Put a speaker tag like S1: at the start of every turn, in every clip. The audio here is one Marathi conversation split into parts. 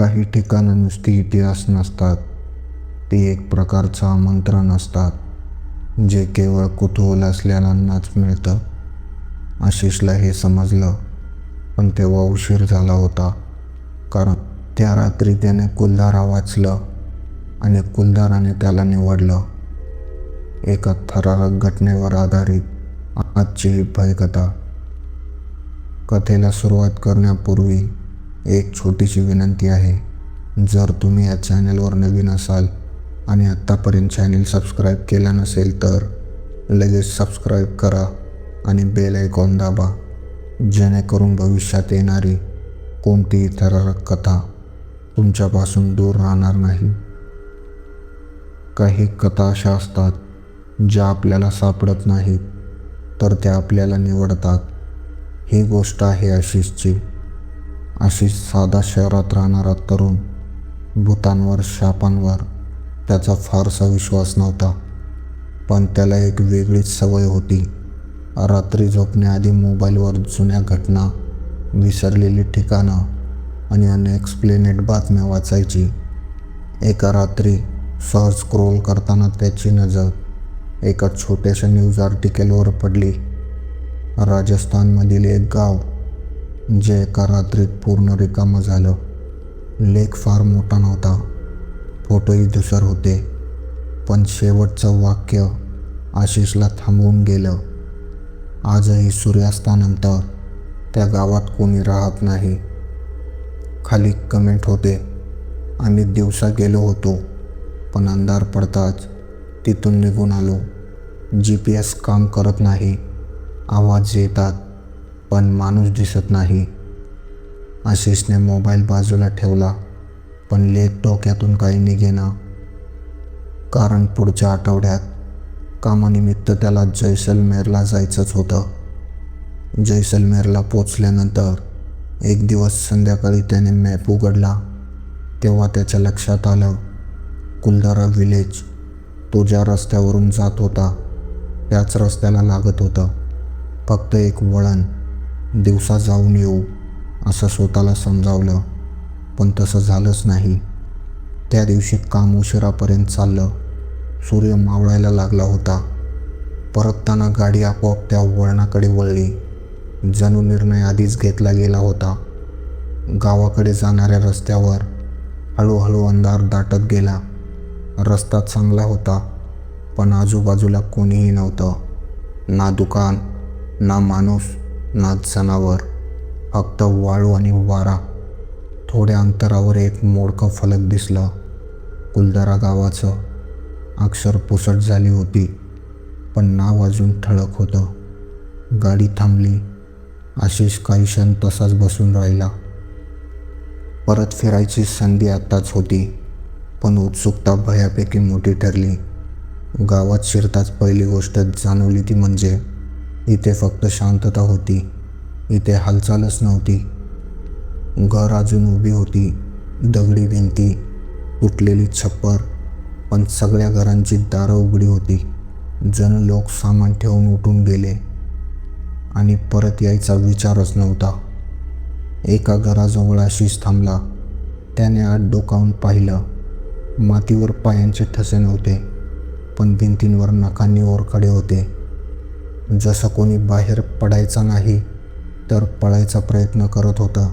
S1: काही ठिकाणं नुसती इतिहास नसतात. ती एक प्रकारचं आमंत्रण असतात जे केवळ कुतूहल असलेल्यांनाच मिळतं. आशिषला हे समजलं पण तेव्हा उशीर झाला होता. कारण त्या रात्री त्याने कुलधारा वाचलं आणि कुलधाराने त्याला निवडलं. एका थरारक घटनेवर आधारित आजची भयकथा. कथेला सुरुवात करण्यापूर्वी एक छोटीशी विनंती आहे. जर तुम्ही या चॅनलवर नवीन असाल आणि आत्तापर्यंत चॅनल सबस्क्राईब केलं नसेल तर लगेच सबस्क्राईब करा आणि बेल आयकॉन दाबा. जेणेकरून भविष्यात येणारी कोणतीही थरारक कथा तुमच्यापासून दूर राहणार नाही. काही कथा अशा असतात ज्या आपल्याला सापडत नाहीत तर त्या आपल्याला निवडतात. ही गोष्ट आहे आशिषची. आशिष साधा शहरात राहणारा तरुण भूतांवर शापांवर त्याचा फारसा विश्वास नव्हता. पण त्याला एक वेगळीच सवय होती. रात्री झोपण्याआधी मोबाईलवर जुन्या घटना विसरलेली ठिकाणं आणि अनएक्सप्लेनेड बातम्या वाचायची. एका रात्री सहज स्क्रोल करताना त्याची नजर एका छोट्याशा न्यूज आर्टिकलवर पडली. राजस्थानमधील एक गाव जे एका रात्रीत पूर्ण रिकामं झालं. लेख फार मोठा नव्हता. फोटोही धुसर होते. पण शेवटचं वाक्य आशिषला थांबवून गेलं. आजही सूर्यास्तानंतर त्या गावात कोणी राहत नाही. खाली कमेंट होते. आम्ही दिवसा गेलो होतो. पण अंधार पडताच तिथून निघून आलो. जी पी एस काम करत नाही. आवाज येतात. पण माणूस दिसत नाही. आशिषने मोबाईल बाजूला ठेवला पण लेख डोक्यातून काही निघेना. कारण पुढच्या आठवड्यात कामानिमित्त त्याला जैसलमेरला जायचंच होतं. जैसलमेरला पोचल्यानंतर एक दिवस संध्याकाळी त्याने मॅप उघडला. तेव्हा त्याच्या लक्षात आलं कुलदारा विलेज तो ज्या रस्त्यावरून जात होता. त्याच रस्त्याला लागत होतं. फक्त एक वळण दिवसा जाऊन येऊ असं स्वतःला समजावलं. पण तसं झालंच नाही. त्या दिवशी काम उशिरापर्यंत चाललं. सूर्य मावळायला लागला होता. परतताना गाडी आपोआप त्या वळणाकडे वळली. जणू निर्णय आधीच घेतला गेला होता. गावाकडे जाणाऱ्या रस्त्यावर हळूहळू अंधार दाटत गेला. रस्ता चांगला होता पण आजूबाजूला कोणीही नव्हतं. ना दुकान ना माणूस नाच सणावर फक्त वाळू आणि वारा. थोड्या अंतरावर एक मोडकं फलक दिसलं. कुलदरा गावाचं अक्षर पुसट झाली होती पण नाव अजून ठळक होतं. गाडी थांबली. आशिष काही क्षण तसाच बसून राहिला. परत फिरायची संधी आत्ताच होती पण उत्सुकता भयापैकी मोठी ठरली. गावात शिरताच पहिली गोष्ट जाणवली ती म्हणजे इथे फक्त शांतता होती. इथे हालचालच नव्हती. घर अजून उभी होती. दगडी भिंती तुटलेली छप्पर पण सगळ्या घरांची दारं उघडी होती. जण लोक सामान ठेवून उठून गेले. आणि परत यायचा विचारच नव्हता. एका घराजवळ आशिष थांबला. त्याने आत डोकावून पाहिलं. मातीवर पायांचे ठसे नव्हते पण भिंतींवर नखांनी ओरखडे होते. जसं कोणी बाहेर पडायचा नाही तर पळायचा प्रयत्न करत होता.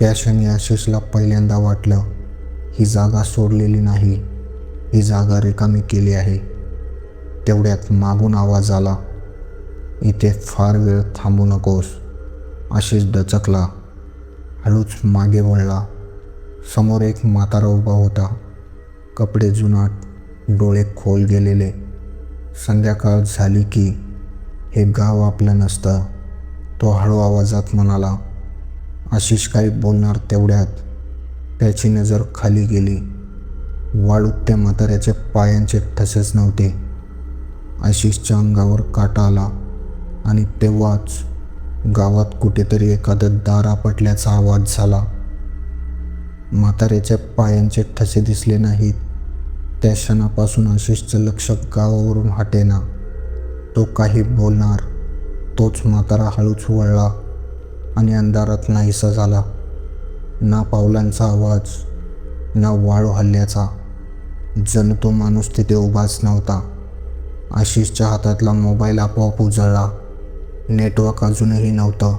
S1: त्या क्षणी आशिषला पहिल्यांदा वाटलं ही जागा सोडलेली नाही ही जागा रिकामी केली आहे. तेवढ्यात मागून आवाज आला इथे फार वेळ थांबू नकोस आशिष दचकला. हळूच मागे वळला. समोर एक म्हातारा उभा होता. कपडे जुनाट डोळे खोल गेलेले. संध्याकाळ झाली की हे गाव आपलं नसतं. तो हळू आवाजात म्हणाला आशिष काही बोलणार तेवढ्यात. त्याची नजर खाली गेली. वाळूत त्या म्हाताऱ्याच्या पायांचे ठसेच नव्हते. आशिषच्या अंगावर काटा आला आणि तेव्हाच गावात कुठेतरी एखादं दार आपटल्याचा आवाज झाला. म्हाताऱ्याच्या पायांचे ठसे दिसले नाहीत. त्या क्षणापासून आशिषचं लक्ष गावावरून हटेना. तो काही बोलणार. तोच म्हातारा हळूच वळला आणि अंधारात नाहीसा झाला. ना पावलांचा आवाज ना वाळू हल्ल्याचा. जणू तो माणूस तिथे उभाच नव्हता. आशिषच्या हातातला मोबाईल आपोआप उजळला. नेटवर्क अजूनही नव्हतं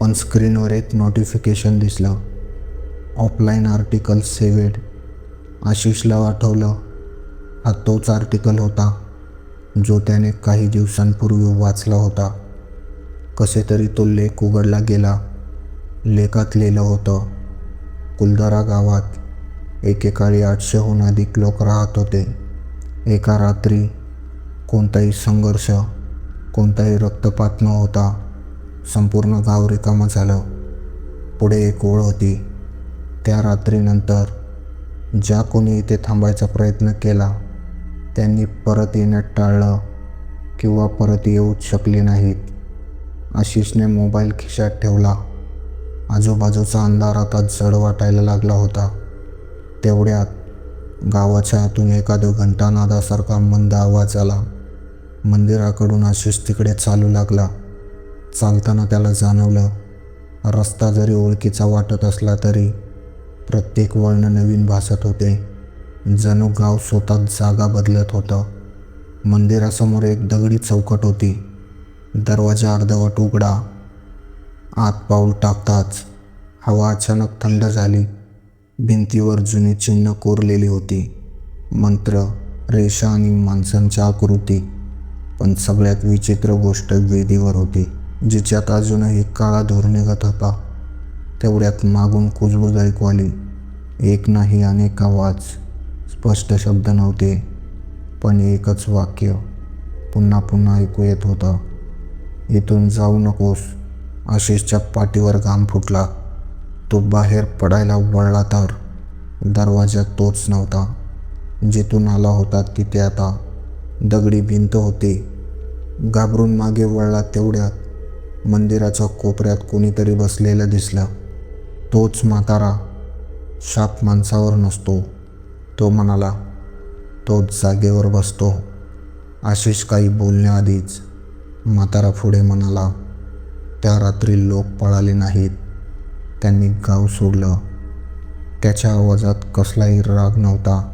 S1: पण स्क्रीनवर एक नोटिफिकेशन दिसलं. ऑफलाईन आर्टिकल सेवेड आशिषला आठवलं हा तोच आर्टिकल होता. जो त्याने काही दिवसांपूर्वी वाचला होता. कसे तरी तो लेख उघडला गेला. लेखात लिहिलं होतं कुलदारा गावात एकेकाळी आठशेहून अधिक लोक राहत होते. एका रात्री कोणताही संघर्ष कोणताही रक्तपात न होता संपूर्ण गाव रिकामं झालं. पुढे एक ओळ होती. त्या रात्रीनंतर ज्या कोणी इथे थांबायचा प्रयत्न केला त्यांनी परत येण्यात टाळलं किंवा परत येऊच शकले नाहीत आशिषने मोबाईल खिशात ठेवला. आजूबाजूचा अंधार आता जड वाटायला लागला होता. तेवढ्यात गावाच्या आतून एखादं घंटानादासारखा मंद आवाज आला. मंदिराकडून आशिष तिकडे चालू लागला. चालताना त्याला जाणवलं रस्ता जरी ओळखीचा वाटत असला तरी प्रत्येक वळण नवीन भासत होते. जणू गाव स्वतः जागा बदलत होतं. मंदिरासमोर एक दगडी चौकट होती. दरवाजा अर्धवट उघडा. आत पाऊल टाकताच हवा अचानक थंड झाली. भिंतीवर जुनी चिन्ह कोरलेली होती. मंत्र रेषा आणि माणसांच्या आकृती. पण सगळ्यात विचित्र गोष्ट वेदीवर होती जिच्यात अजूनही काळा धूर निघत होता. तेवढ्यात मागून कुजबुज ऐकू आली एक नाही अनेक आवाज. स्पष्ट शब्द नव्हते पण एकच वाक्य पुन्हा पुन्हा ऐकू येत होतं. इथून जाऊ नकोस आशिषच्या पाठीवर घाम फुटला. तो बाहेर पडायला वळला तर दरवाजा तोच नव्हता. जिथून आला होता तिथे आता दगडी भिंत होती. घाबरून मागे वळला तेवढ्यात मंदिराच्या कोपऱ्यात कोणीतरी बसलेलं दिसलं. तोच म्हातारा शाप माणसावर नसतो. तो म्हणाला तोच जागेवर बसतो आशिष काही बोलण्याआधीच म्हातारा पुढे म्हणाला त्या रात्री लोक पळाले नाहीत त्यांनी गाव सोडलं. त्याच्या आवाजात कसलाही राग नव्हता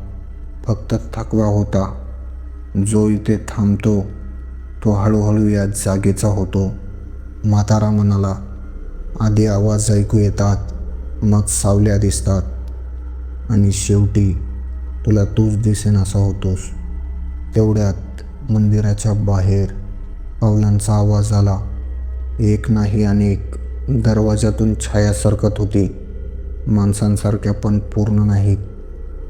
S1: फक्त थकवा होता. जो इथे थांबतो तो हळूहळू या जागेचा होतो. म्हातारा म्हणाला आधी आवाज ऐकू येतात मग सावल्या दिसतात. आणि शेवटी तुला तूच दिसेन असा होतोस. तेवढ्यात मंदिराच्या बाहेर पावलांचा आवाज आला. एक नाही अनेक दरवाजातून छाया सरकत होती. माणसांसारख्या पण पूर्ण नाहीत.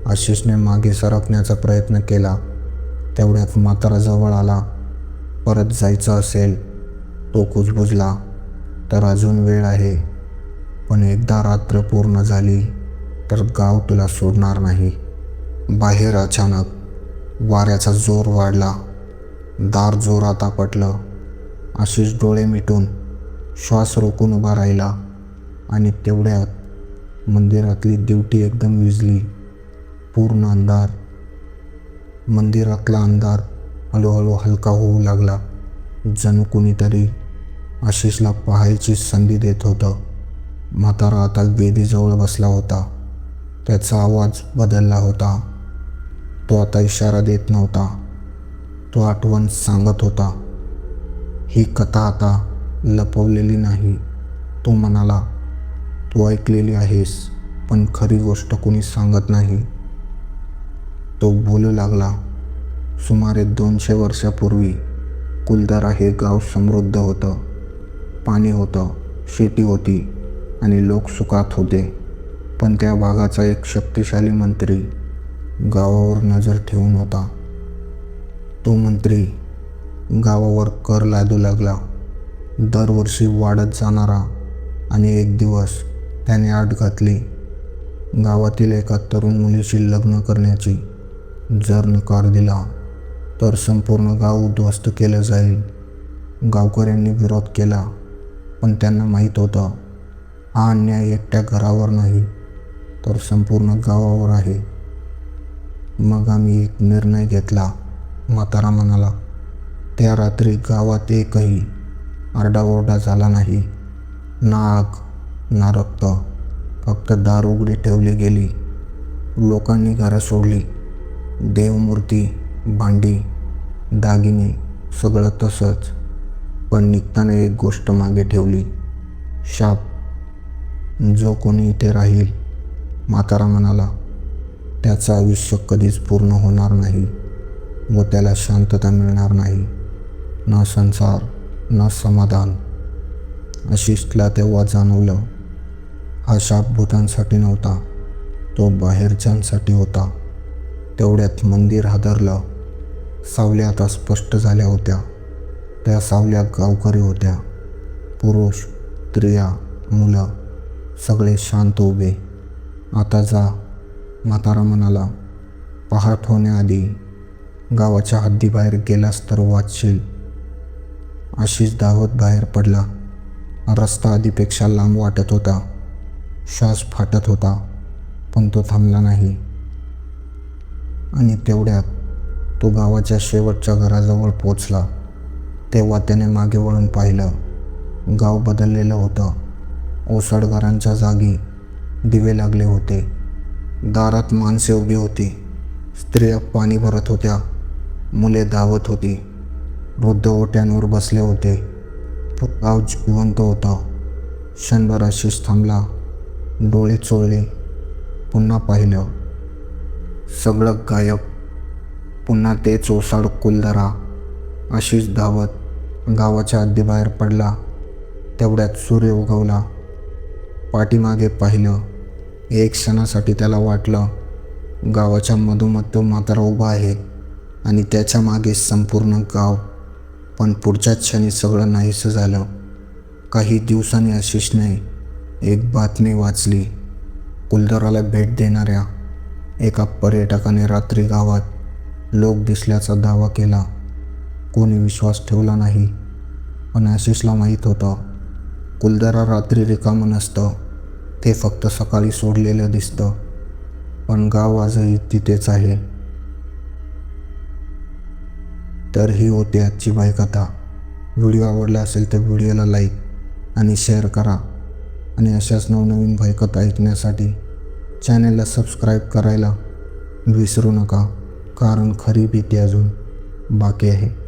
S1: आशिषने मागे सरकण्याचा प्रयत्न केला. तेवढ्यात म्हातारा जवळ आला. परत जायचं असेल तो कुजबुजला. तर अजून वेळ आहे. पण एकदा रात्र पूर्ण झाली तर गाव तुला सोडणार नाही. बाहेर अचानक वाऱ्याचा जोर वाढला. दार जोरात आपटलं. आशिष डोळे मिटून श्वास रोखून उभा राहिला आणि तेवढ्यात मंदिरातली दिवटी एकदम विजली. पूर्ण अंधार. मंदिरातला अंधार हळूहळू हलका होऊ लागला. जणू कुणीतरी आशिषला पाहायची संधी देत होतं. म्हातारा आता वेदीजवळ बसला होता. त्याचा आवाज बदलला होता. तो आता इशारा देत नव्हता. तो आठवण सांगत होता. ही कथा आता लपवलेली नाही. तो म्हणाला तू ऐकलेली आहेस पण खरी गोष्ट कोणी सांगत नाही. तो बोलू लागला सुमारे दोनशे वर्षापूर्वी कुलदारा हे गाव समृद्ध होतं. पाणी होतं शेती होती आणि लोक सुखात होते. पण त्या भागाचा एक शक्तिशाली मंत्री गावावर नजर ठेवून होता. तो मंत्री गावावर कर लादू लागला. दरवर्षी वाढत जाणारा आणि एक दिवस त्याने आट घातली. गावातील एका तरुण मुलीशी लग्न करण्याची जर नकार दिला तर संपूर्ण गाव उद्ध्वस्त केलं जाईल. गावकऱ्यांनी विरोध केला पण त्यांना माहीत होतं हा अन्याय एकट्या घरावर नाही तर संपूर्ण गावावर आहे. मग आम्ही एक निर्णय घेतला म्हातारा म्हणाला त्या रात्री गावात एकही आरडाओरडा झाला नाही. ना आग ना रक्त फक्त दार उघडी ठेवली गेली. लोकांनी घरं सोडली. देवमूर्ती भांडी दागिने सगळं तसंच. पण निघताना एक गोष्ट मागे ठेवली. शाप. जो कोणी इथे राहील म्हातारा म्हणाला. त्याचं आयुष्य कधीच पूर्ण होणार नाही व त्याला शांतता मिळणार नाही. ना संसार ना समाधान. आशिषला तेव्हा जाणवलं हा शाप भूतांसाठी नव्हता तो बाहेरच्यांसाठी होता. तेवढ्यात मंदिर हादरलं. सावल्या आता स्पष्ट झाल्या होत्या. त्या सावल्या गावकरी होत्या. पुरुष स्त्रिया मुलं सगळे शांत उभे. आता जा म्हातारा म्हणाला पहाट होण्याआधी गावाच्या हद्दीबाहेर गेलास तर वाचशील. अशीच धावत बाहेर पडला. रस्ता आधीपेक्षा लांब वाटत होता. श्वास फाटत होता पण तो थांबला नाही. आणि तेवढ्यात तो गावाच्या शेवटच्या घराजवळ पोचला तेव्हा त्याने मागे वळून पाहिलं गाव बदललेलं होतं. ओसाड घरांच्या जागी दिवे लागले होते. दारात माणसे उभी होती. स्त्रिया पाणी भरत होत्या. मुले धावत होती. वृद्ध ओट्यांवर बसले होते. गाव जिवंत होतं. क्षणभर आशिष थांबला. डोळे चोळले. पुन्हा पाहिलं. सगळं गायब. पुन्हा तेच ओसाड कुलदरा आशिष धावत गावाच्या हद्दीबाहेर पडला. तेवढ्यात सूर्य उगवला. पाठीमागे पाहिलं. एक क्षणासाठी त्याला वाटलं गावाच्या मधोमध तो म्हातारा उभा आहे आणि त्याच्यामागे संपूर्ण गाव. पण पुढच्याच क्षणी सगळं नाहीसं झालं. काही दिवसांनी आशिषने एक बातमी वाचली. कुलदराला भेट देणाऱ्या एका पर्यटकाने रात्री गावात लोक दिसल्याचा दावा केला. कोणी विश्वास ठेवला नाही. पण आशिषला माहीत होतं कुलदरा रात्री रिकामं नसतं. ते फक्त सकाळी सोडलेलं दिसतं. पण गाव आजही तिथेच आहे. तर ही होती आजची बायकथा. व्हिडिओ आवडला असेल तर व्हिडिओला लाईक आणि शेअर करा. आणि अशाच नवनवीन भयकथा ऐकण्यासाठी चॅनेलला सबस्क्राईब करायला विसरू नका. कारण खरी भीती अजून बाकी आहे.